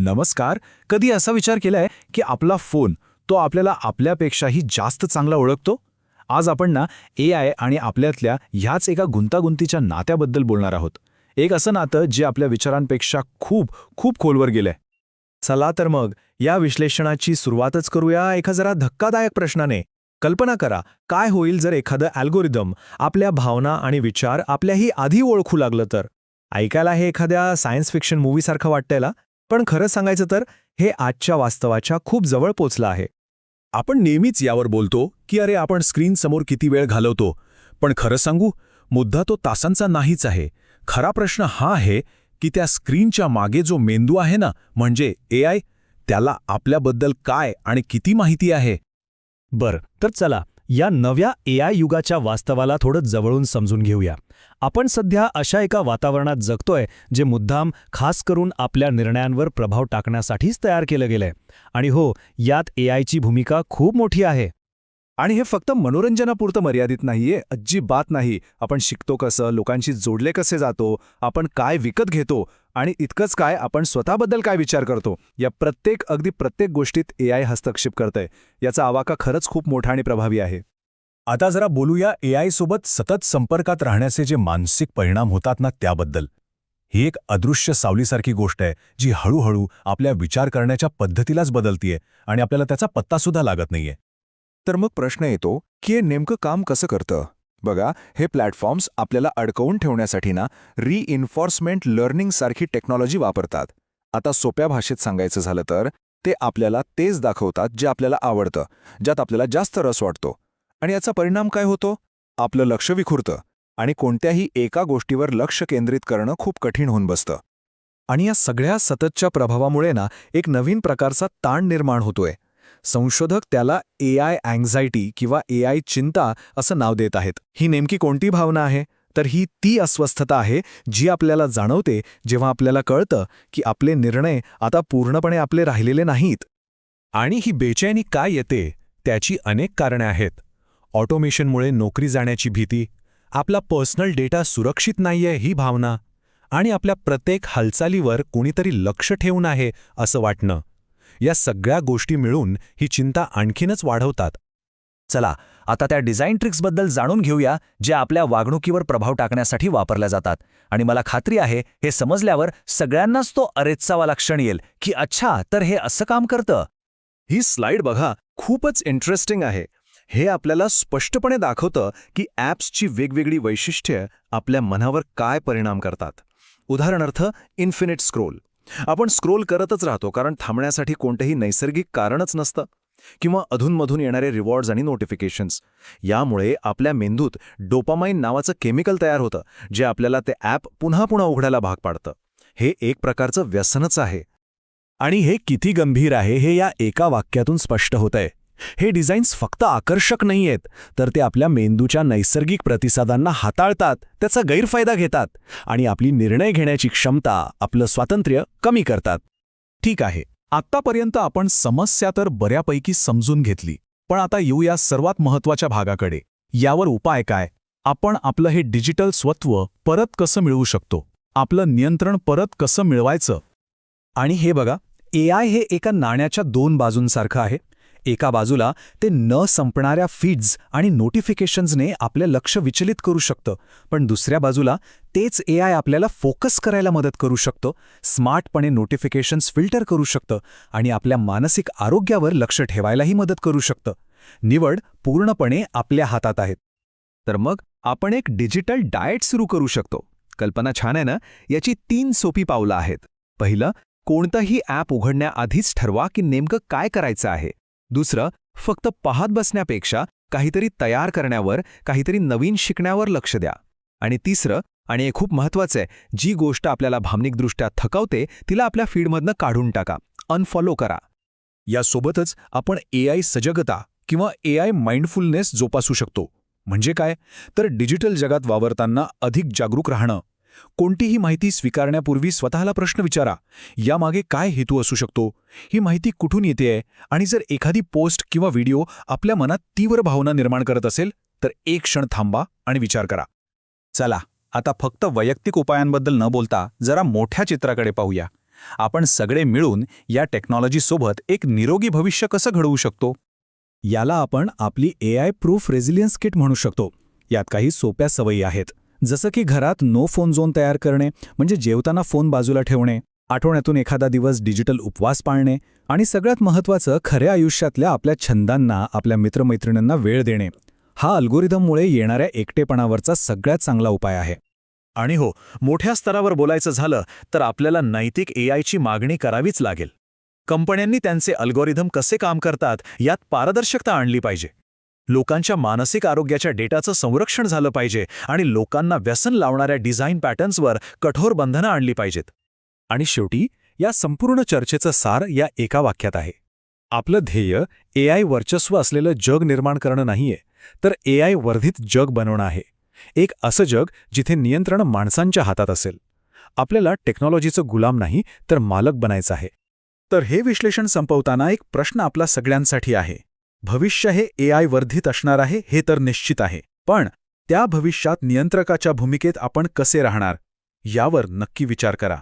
नमस्कार. कधी असा विचार केलाय की आपला फोन तो आपल्याला आपल्यापेक्षाही जास्त चांगला ओळखतो? आज आपण ना ए आय आणि आपल्यातल्या ह्याच एका गुंतागुंतीच्या नात्याबद्दल बोलणार आहोत. एक असं नातं जे आपल्या विचारांपेक्षा खूप खूप खोलवर गेलंय. चला तर मग या विश्लेषणाची सुरुवातच करूया. एका जरा धक्कादायक प्रश्नाने. कल्पना करा काय होईल जर एखादं अल्गोरिदम आपल्या भावना आणि विचार आपल्याही आधी ओळखू लागलं तर? ऐकायला हे एखाद्या सायन्स फिक्शन मूवीसारखं वाटतंय पण खरं सांगायचं तर हे आजच्या वास्तवाच्या खूप जवळ पोचलं आहे. आपण नेहमीच यावर बोलतो की अरे आपण स्क्रीन समोर किती वेळ घालवतो पण खरं सांगू मुद्दा तो तासांचा नाहीच आहे. खरा प्रश्न हा आहे की त्या स्क्रीनच्या मागे जो मेंदू आहे ना म्हणजे ए आय त्याला आपल्याबद्दल काय आणि किती माहिती आहे? बरं तर चला या नव्या ए आय युगाच्या वास्तवाला थोडं जवळून समजून घेऊया. आपण सध्या अशा एका वातावरणात जगतोय जे मुद्दाम खास करून आपल्या निर्णयांवर प्रभाव टाकण्यासाठीच तयार केलं गेलंय. आणि हो यात ए आयची भूमिका खूप मोठी आहे. आणि हे फक्त मनोरंजनापुरतं मर्यादित नाहीये. अजिबात नाही. आपण शिकतो कसं? लोकांशी जोडले कसे जातो? आपण काय विकत घेतो? आणि इतकंच काय? आपण स्वतःबद्दल काय विचार करतो? या प्रत्येक अगदी प्रत्येक गोष्टीत ए आय हस्तक्षेप करतंय. याचा आवाका खरंच खूप मोठा आणि प्रभावी आहे. आता जरा बोलूया ए आय सोबत सतत संपर्कात राहण्याचे जे मानसिक परिणाम होतात ना त्याबद्दल. ही एक अदृश्य सावलीसारखी गोष्ट आहे जी हळूहळू आपल्या विचार करण्याच्या पद्धतीलाच बदलतीये आणि आपल्याला त्याचा पत्तासुद्धा लागत नाहीये. तर मग प्रश्न येतो की हे नेमकं काम कसं करतं? बघा हे प्लॅटफॉर्म्स आपल्याला अडकवून ठेवण्यासाठी ना रीइन्फॉर्समेंट लर्निंगसारखी टेक्नॉलॉजी वापरतात. आता सोप्या भाषेत सांगायचं झालं तर ते आपल्याला तेच दाखवतात जे आपल्याला आवडतं ज्यात आपल्याला जास्त रस वाटतो. आणि याचा परिणाम काय होतो? आपलं लक्ष विखुरतं आणि कोणत्याही एका गोष्टीवर लक्ष केंद्रित करणं खूप कठीण होऊन बसतं. आणि या सगळ्या सततच्या प्रभावामुळे ना एक नवीन प्रकारचा ताण निर्माण होतोय. संशोधक त्याला ए आय अँझायटी किंवा ए आय चिंता असं नाव देत आहेत. ही नेमकी कोणती भावना आहे? तर ही ती अस्वस्थता आहे जी आपल्याला जाणवते जेव्हा आपल्याला कळतं की आपले निर्णय आता पूर्णपणे आपले राहिलेले नाहीत. आणि ही बेचैनी काय येते त्याची अनेक कारणे आहेत. ऑटोमेशनमुळे नोकरी जाण्याची भीती आपला पर्सनल डेटा सुरक्षित नाहीये ही भावना आणि आपल्या प्रत्येक हालचालीवर कुणीतरी लक्ष ठेवून आहे असं वाटणं. या सगळ्या गोष्टी मिळून ही चिंता आणखीनच वाढवतात. चला आता त्या डिझाईन ट्रिक्सबद्दल जाणून घेऊया जे आपल्या वागणुकीवर प्रभाव टाकण्यासाठी वापरल्या जातात. आणि मला खात्री आहे हे समजल्यावर सगळ्यांनाच तो अरेच्चावाला क्षण येईल की अच्छा तर हे असं काम करतं? ही स्लाइड बघा खूपच इंटरेस्टिंग आहे. हे आपल्याला स्पष्टपणे दाखवतं की ॲप्सची वेगवेगळी वैशिष्ट्ये आपल्या मनावर काय परिणाम करतात. उदाहरणार्थ इन्फिनिट स्क्रोल. आपण स्क्रोल करतच राहतो कारण थांबण्यासाठी कोणतंही नैसर्गिक कारणच नसतं. किंवा अधूनमधून येणारे रिवॉर्ड्स आणि नोटिफिकेशन्स यामुळे आपल्या मेंदूत डोपामाइन नावाचं केमिकल तयार होतं जे आपल्याला ते ॲप पुन्हा पुन्हा उघडायला भाग पाडतं. हे एक प्रकारचं व्यसनच आहे. आणि हे किती गंभीर आहे हे या एका वाक्यातून स्पष्ट होतंय. हे डिझाईन्स फक्त आकर्षक नाहीयेत तर ते आपल्या मेंदूच्या नैसर्गिक प्रतिसादांना हाताळतात त्याचा गैरफायदा घेतात आणि आपली निर्णय घेण्याची क्षमता आपलं स्वातंत्र्य कमी करतात. ठीक आहे आत्तापर्यंत आपण समस्या तर बऱ्यापैकी समजून घेतली पण आता येऊया सर्वात महत्त्वाच्या भागाकडे. यावर उपाय काय? आपण आपलं हे डिजिटल स्वत्व परत कसं मिळवू शकतो? आपलं नियंत्रण परत कसं मिळवायचं? आणि हे बघा ए आय हे एका नाण्याच्या दोन बाजूंसारखं आहे एका बाजूला ते न संपणाऱ्या फीड्स आणि नोटिफिकेशन्सने आपलं लक्ष विचलित करू शकतं. पण दुसऱ्या बाजूला तेच ए आय आपल्याला फोकस करायला मदत करू शकतं स्मार्टपणे नोटिफिकेशन्स फिल्टर करू शकतं आणि आपल्या मानसिक आरोग्यावर लक्ष ठेवायलाही मदत करू शकतं. निवड पूर्णपणे आपल्या हातात आहेत तर मग आपण एक डिजिटल डाएट सुरू करू शकतो. कल्पना छान आहे ना? याची तीन सोपी पावलं आहेत. पहिलं कोणतंही ॲप उघडण्याआधीच ठरवा की नेमकं काय करायचं आहे. दुसरं फक्त पाहत बसण्यापेक्षा काहीतरी तयार करण्यावर काहीतरी नवीन शिकण्यावर लक्ष द्या. आणि तिसरं आणि हे खूप महत्वाचं आहे जी गोष्ट आपल्याला भावनिकदृष्ट्या थकवते तिला आपल्या फीडमधनं काढून टाका. अनफॉलो करा. यासोबतच आपण ए आय सजगता किंवा ए आय माइंडफुलनेस जोपासू शकतो. म्हणजे काय? तर डिजिटल जगात वावरताना अधिक जागरूक राहणं. कोणतीही माहिती स्वीकारण्यापूर्वी स्वतःला प्रश्न विचारा. यामागे काय हेतू असू शकतो? ही माहिती कुठून येतेय आणि जर एखादी पोस्ट किंवा व्हिडिओ आपल्या मनात तीव्र भावना निर्माण करत असेल तर एक क्षण थांबा आणि विचार करा. चला आता फक्त वैयक्तिक उपायांबद्दल न बोलता जरा मोठ्या चित्राकडे पाहूया. आपण सगळे मिळून या टेक्नॉलॉजीसोबत एक निरोगी भविष्य कसं घडवू शकतो? याला आपण आपली A I proof resilience kit म्हणू शकतो. यात काही सोप्या सवयी आहेत. जसं की घरात नो फोन झोन तयार करणे म्हणजे जेवताना फोन बाजूला ठेवणे आठवड्यातून एखादा दिवस डिजिटल उपवास पाळणे आणि सगळ्यात महत्त्वाचं खऱ्या आयुष्यातल्या आपल्या छंदांना आपल्या मित्रमैत्रिणींना वेळ देणे. हा अल्गोरिदममुळे येणाऱ्या एकटेपणावरचा सगळ्यात चांगला उपाय आहे. आणि हो मोठ्या स्तरावर बोलायचं झालं तर आपल्याला नैतिक ए मागणी करावीच लागेल. कंपन्यांनी त्यांचे अल्गोरिदम कसे काम करतात यात पारदर्शकता आणली पाहिजे. लोकांच्या मानसिक आरोग्याच्या डेटाचं संरक्षण झालं पाहिजे आणि लोकांना व्यसन लावणाऱ्या डिझाईन पॅटर्न्सवर कठोर बंधनं आणली पाहिजेत. आणि शेवटी या संपूर्ण चर्चेचं सार या एका वाक्यात आहे. आपलं ध्येय ए आय वर्चस्व असलेलं जग निर्माण करणं नाहीये तर ए आय वर्धित जग बनवणं आहे. एक असं जग जिथे नियंत्रण माणसांच्या हातात असेल. आपल्याला टेक्नॉलॉजीचं गुलाम नाही तर मालक बनायचं आहे. तर हे विश्लेषण संपवताना एक प्रश्न आपला सगळ्यांसाठी आहे. भविष्य हे ए आय वर्धित असणार आहे हे तर निश्चित आहे. पण त्या भविष्यात नियंत्रकाच्या भूमिकेत आपण कसे राहणार? यावर नक्की विचार करा.